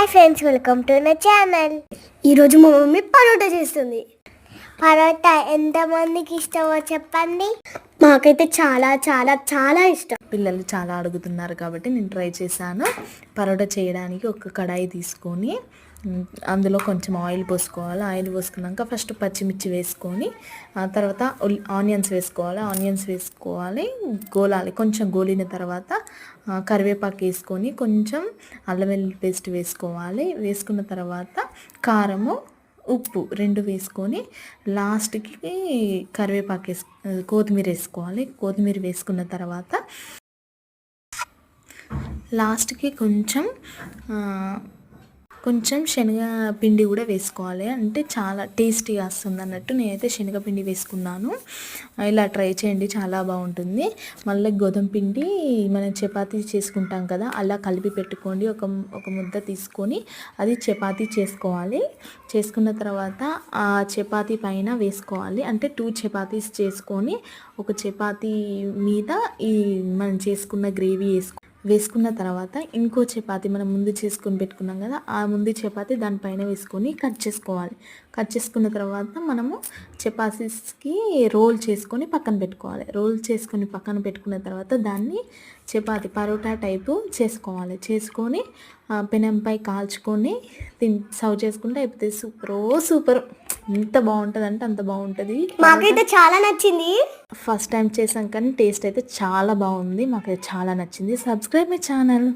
Hi friends welcome to నా channel ఈరోజు మా మమ్మీ పరోటా చేస్తుంది. పరోటా ఎంతమందికి ఇష్టమో చెప్పండి. మాకైతే చాలా చాలా చాలా ఇష్టం. పిల్లలు చాలా అడుగుతున్నారు కాబట్టి నేను ట్రై చేశాను. పరోటా చేయడానికి ఒక కడాయి తీసుకొని అందులో కొంచెం ఆయిల్ పోసుకోవాలి. ఆయిల్ పోసుకున్నాక ఫస్ట్ పచ్చిమిర్చి వేసుకొని ఆ తర్వాత ఆనియన్స్ వేసుకోవాలి. ఆనియన్స్ వేసుకోవాలి గోలాలి. కొంచెం గోలిన తర్వాత కరివేపాకు వేసుకొని కొంచెం అల్లం వెల్లుల్లి పేస్ట్ వేసుకోవాలి. వేసుకున్న తర్వాత కారము ఉప్పు రెండు వేసుకొని లాస్ట్కి కరివేపాకు వేసు కొత్తిమీర వేసుకోవాలి. కొత్తిమీర వేసుకున్న తర్వాత లాస్ట్కి కొంచెం కొంచెం శనగ పిండి కూడా వేసుకోవాలి. అంటే చాలా టేస్టీగా వస్తుంది అన్నట్టు నేనైతే శనగపిండి వేసుకున్నాను. ఇలా ట్రై చేయండి చాలా బాగుంటుంది. మళ్ళీ గోధుమ పిండి మనం చపాతీ చేసుకుంటాం కదా అలా కలిపి పెట్టుకోండి. ఒక ఒక ముద్ద తీసుకొని అది చపాతీ చేసుకోవాలి. చేసుకున్న తర్వాత ఆ చపాతీ పైన వేసుకోవాలి. అంటే టూ చపాతీస్ చేసుకొని ఒక చపాతీ మీద ఈ మనం చేసుకున్న గ్రేవీ వేసుకో వేసుకున్న తర్వాత ఇంకో చపాతి మనం ముందు చేసుకొని పెట్టుకున్నాం కదా ఆ ముందు చపాతి దానిపైన వేసుకొని కట్ చేసుకోవాలి. కట్ చేసుకున్న తర్వాత మనము చపాతీస్కి రోల్ చేసుకొని పక్కన పెట్టుకోవాలి. రోల్ చేసుకొని పక్కన పెట్టుకున్న తర్వాత దాన్ని చపాతి పరోటా టైపు చేసుకోవాలి. చేసుకొని పెనంపై కాల్చుకొని తిన్ సర్వ్ చేసుకుంటే అయిపోతే సూపర్ సూపర్. ఎంత బాగుంటుంది అంటే అంత బాగుంటుంది. మాకైతే చాలా నచ్చింది. ఫస్ట్ టైం చేసాం కానీ టేస్ట్ అయితే చాలా బాగుంది. మాకైతే చాలా నచ్చింది. Subscribe my channel